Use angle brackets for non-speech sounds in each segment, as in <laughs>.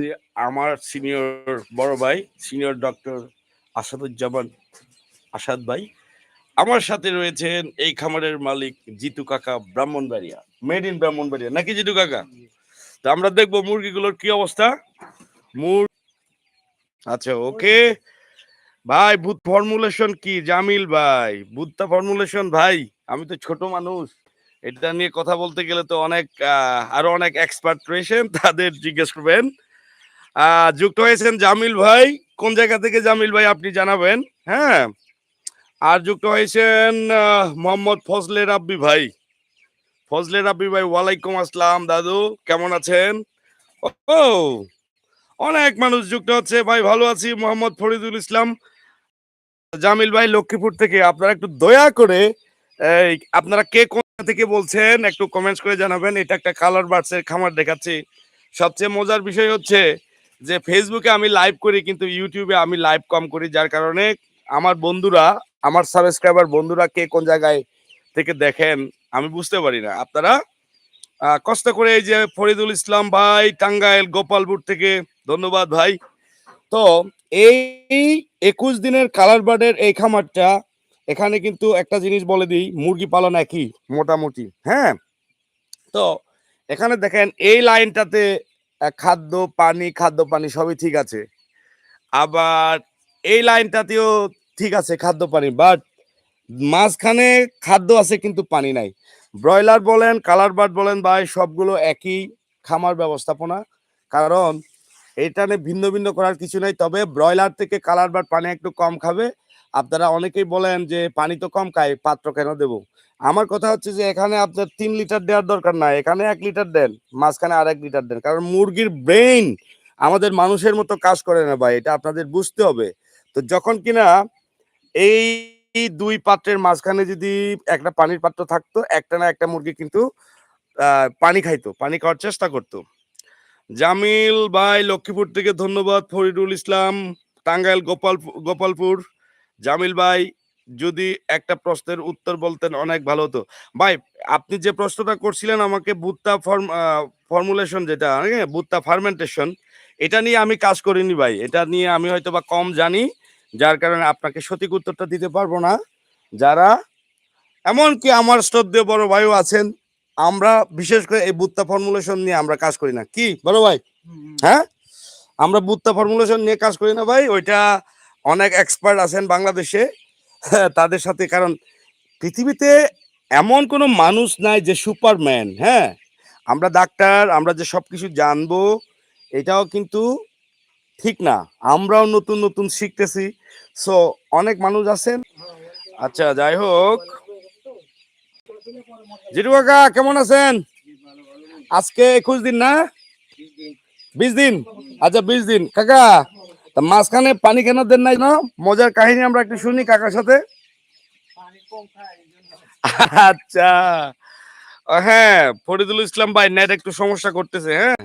যে আমার সিনিয়র বড় ভাই সিনিয়র ডক্টর আসাদুজ্জামান আসাদ ভাই। আমার সাথে রয়েছেন এই খামারের মালিক জিতু কাকা ব্রাহ্মণবাড়িয়া মেড ইন ব্রাহ্মণবাড়িয়া। নাকি জিতু কাকা? তো আমরা দেখব মুরগিগুলোর কি অবস্থা। মুর আচ্ছা ওকে। ভাই, ভূত ফর্মুলেশন কি? জামিল ভাই, ভূতটা ফর্মুলেশন ভাই, আমি তো ছোট মানুষ। এটা নিয়ে কথা বলতে গেলে তো অনেক আরও অনেক এক্সপার্ট রয়েছেন, তাদের জিজ্ঞেস করবেন। যুক্ত হয়েছেন জামিল ভাই। কোন জায়গা থেকে জামিল ভাই আপনি জানাবেন? হ্যাঁ। আর যুক্ত হয়েছেন মোহাম্মদ ফজলে রাব্বি ভাই। ফজলে রাব্বি ভাই, ওয়ালাইকুম আসসালাম দাদু, কেমন আছেন? ও, অনেক মানুষ যুক্ত হচ্ছে। ভাই, ভালো আছি, মোহাম্মদ ফরিদুল ইসলাম। জামিল ভাই, লক্ষ্মীপুর থেকে, আপনারা একটু দয়া করে, এই, আপনারা কে কোন থেকে বলছেন, একটু কমেন্টস করে জানাবেন। এটা একটা কালার বার্ডসের খামার দেখাচ্ছি। সবচেয়ে মজার বিষয় হচ্ছে যে ফেসবুকে আমি লাইভ করি, কিন্তু ইউটিউবে আমি লাইভ কম করি, যার কারণে আমার বন্ধুরা, আমার সাবস্ক্রাইবার বন্ধুরা কে কোন জায়গায় থেকে দেখেন, আমি বুঝতে পারি না। আপনারা কষ্ট করে এই যে ফরিদুল ইসলাম ভাই, টাঙ্গাইল, গোপালপুর থেকে, ধন্যবাদ ভাই। তো এই একুশ দিনের কালার বার্ডের এই খামারটা, এখানে কিন্তু একটা জিনিস বলে দিই, মুরগি পালন একই, মোটামুটি হ্যাঁ? তো এখানে দেখেন, এই লাইনটাতে খাদ্য, পানি খাদ্য, পানি সবই ঠিক আছে। আবার এই লাইনটাতেও ঠিক আছে খাদ্য, পানি বাট মাঝখানে খাদ্য আছে কিন্তু পানি নাই। ব্রয়লার বলেন, কালার বার্ড বলেন, ভাই, সবগুলো একই খামার ব্যবস্থাপনা। কারণ এটানে ভিন্ন ভিন্ন করার কিছু নাই, তবে ব্রয়লার থেকে কালার বার্ড পানি একটু কম খাবে। আপনারা অনেকেই বলেন যে পানি তো কম খায়, পাত্র কেন দেবো? আমার কথা হচ্ছে যে এখানে আপনার তিন লিটার দেওয়ার দরকার নাই। এখানে এক লিটার দেন, মাঝখানে আর এক লিটার দেন। কারণ মুরগির ব্রেইন আমাদের মানুষের মতো কাজ করে না ভাই, এটা আপনাদের বুঝতে হবে। তো যখন কিনা এই দুই পাত্রের মাঝখানে যদি একটা পানির পাত্র থাকতো, একটা না একটা মুরগি কিন্তু পানি খাইতো, পানি খাওয়ার চেষ্টা করতো। জামিল ভাই, লক্ষ্মীপুর থেকে ধন্যবাদ, ফরিদুল ইসলাম, টাঙ্গাইল, গোপাল, গোপালপুর। জামিল ভাই যদি একটা প্রশ্নের উত্তর বলতেন অনেক ভালো হতো। ভাই আপনি যে প্রশ্নটা করছিলেন আমাকে বুত্তা ফর্ম ফর্মুলেশন যেটা হ্যাঁ, বুত্তা ফার্মেন্টেশন এটা নিয়ে আমি কাজ করিনি ভাই। এটা নিয়ে আমি হয়তো বা কম জানি যার কারণে আপনাকে সঠিক উত্তরটা দিতে পারব না। যারা এমনকি আমার শ্রদ্ধেয় বড় ভাইও আছেন আমরা বিশেষ করে এই বুত্তা ফর্মুলেশন নিয়ে আমরা কাজ করি না। কি? বড় ভাই? হ্যাঁ? আমরা বুত্তা ফর্মুলেশন নিয়ে কাজ করি না ভাই ওইটা অনেক এক্সপার্ট আছেন বাংলাদেশে। হ্যাঁ, <laughs> তাদের সাথে, কারণ পৃথিবীতে এমন কোনো মানুষ নাই যে সুপারম্যান হ্যাঁ? আমরা ডাক্তার, আমরা যে সব কিছু জানব, এটাও কিন্তু ঠিক না। আমরাও নতুন নতুন শিখতেছি। সো অনেক মানুষ আছেন। আচ্ছা যাই হোক। জিটু কাকা, কেমন আছেন? আজকে একুশ দিন না? বিশ দিন। আচ্ছা বিশ দিন। কাকা তা মাঝখানে পানি কেন দেন নাই না? মজার কাহিনী আমরা একটু শুনি কাকার সাথে। আচ্ছা। হ্যাঁ ফরিদুল ইসলাম ভাই, নেট একটু সমস্যা করতেছে হ্যাঁ?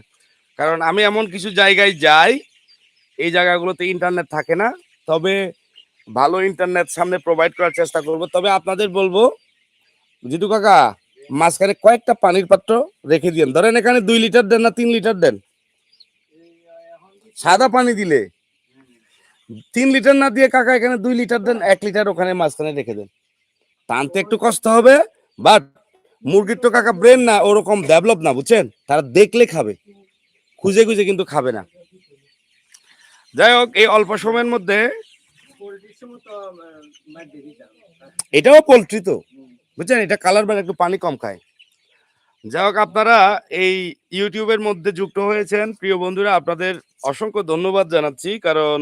কারণ আমি এমন কিছু জায়গায় যাই, এই জায়গাগুলোতে ইন্টারনেট থাকে না। তবে ভালো ইন্টারনেট সামনে প্রোভাইড করার চেষ্টা করব। তবে আপনাদের বলব, জিতু কাকা, মাঝখানে কয়েকটা পানির পাত্র রেখে দিয়েন। ধরেন এখানে দুই লিটার দেন না, তিন লিটার দেন। সাদা পানি দিলে তিন লিটার না দিয়ে কাকা এখানে দুই লিটার দেন, এক লিটার ওখানে মাঝখানে রেখে দেন। টানতে একটু কষ্ট হবে বাট মুরগির তো কাকা ব্রেন না, ওরকম ডেভেলপ না, বুঝছেন? তারা দেখলে খাবে, খুঁজে খুঁজে কিন্তু খাবে না। যাই হোক, এই অল্প সময়ের মধ্যে এটাও পোলট্রি তো, বুঝছেন? এটা কালার বার, একটু পানি কম খায়। যাই হোক, আপনারা এই ইউটিউবের মধ্যে যুক্ত হয়েছেন। প্রিয় বন্ধুরা, আপনাদের অসংখ্য ধন্যবাদ জানাচ্ছি, কারণ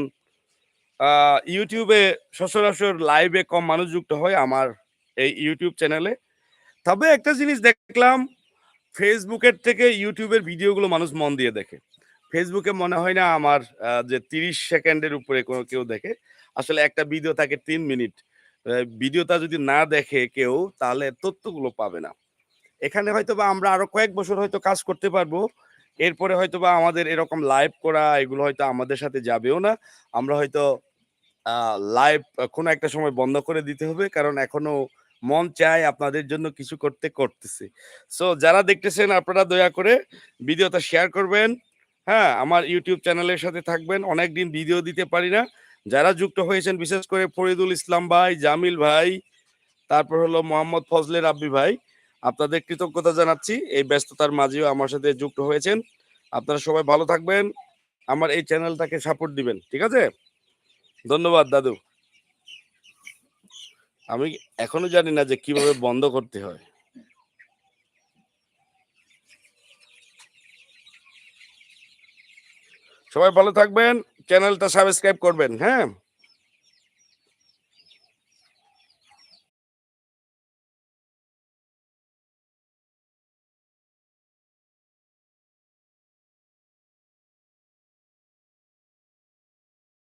ইউটিউবে সচরাচর লাইভে কম মানুষ যুক্ত হয় আমার এই ইউটিউব চ্যানেলে তবে একটা জিনিস দেখলাম ফেসবুকের থেকে ইউটিউবের ভিডিওগুলো মানুষ মন দিয়ে দেখে। ফেসবুকে মনে হয় না আমার যে তিরিশ সেকেন্ডের উপরে কোনো কেউ দেখে। আসলে একটা ভিডিও থাকে তিন মিনিট। ভিডিওটা যদি না দেখে কেউ, তাহলে তথ্যগুলো পাবে না। এখানে হয়তো বা আমরা আরও কয়েক বছর হয়তো কাজ করতে পারব। এরপরে হয়তো বা আমাদের এরকম লাইভ করা, এগুলো হয়তো আমাদের সাথে যাবেও না। আমরা হয়তো লাইভ কোনো একটা সময় বন্ধ করে দিতে হবে। কারণ এখনও মন চায় আপনাদের জন্য কিছু করতে করতেছে। সো যারা দেখতেছেন, আপনারা দয়া করে ভিডিওটা শেয়ার করবেন। হ্যাঁ আমার ইউটিউব চ্যানেলের সাথে থাকবেন। অনেকদিন ভিডিও দিতে পারি না। যারা যুক্ত হয়েছেন, বিশেষ করে ফরিদুল ইসলাম ভাই, জামিল ভাই, তারপর হলো মোহাম্মদ ফজলে রাব্বি ভাই, আপনাদের কৃতজ্ঞতা জানাচ্ছি। এই ব্যস্ততার মাঝেও আমার সাথে যুক্ত হয়েছেন। আপনারা সবাই ভালো থাকবেন। আমার এই চ্যানেলটাকে সাপোর্ট দিবেন। ঠিক আছে? ধন্যবাদ, দাদু। আমি এখনও জানি না যে কীভাবে বন্ধ করতে হয়। সবাই ভালো থাকবেন, চ্যানেলটা সাবস্ক্রাইব করবেন হ্যাঁ?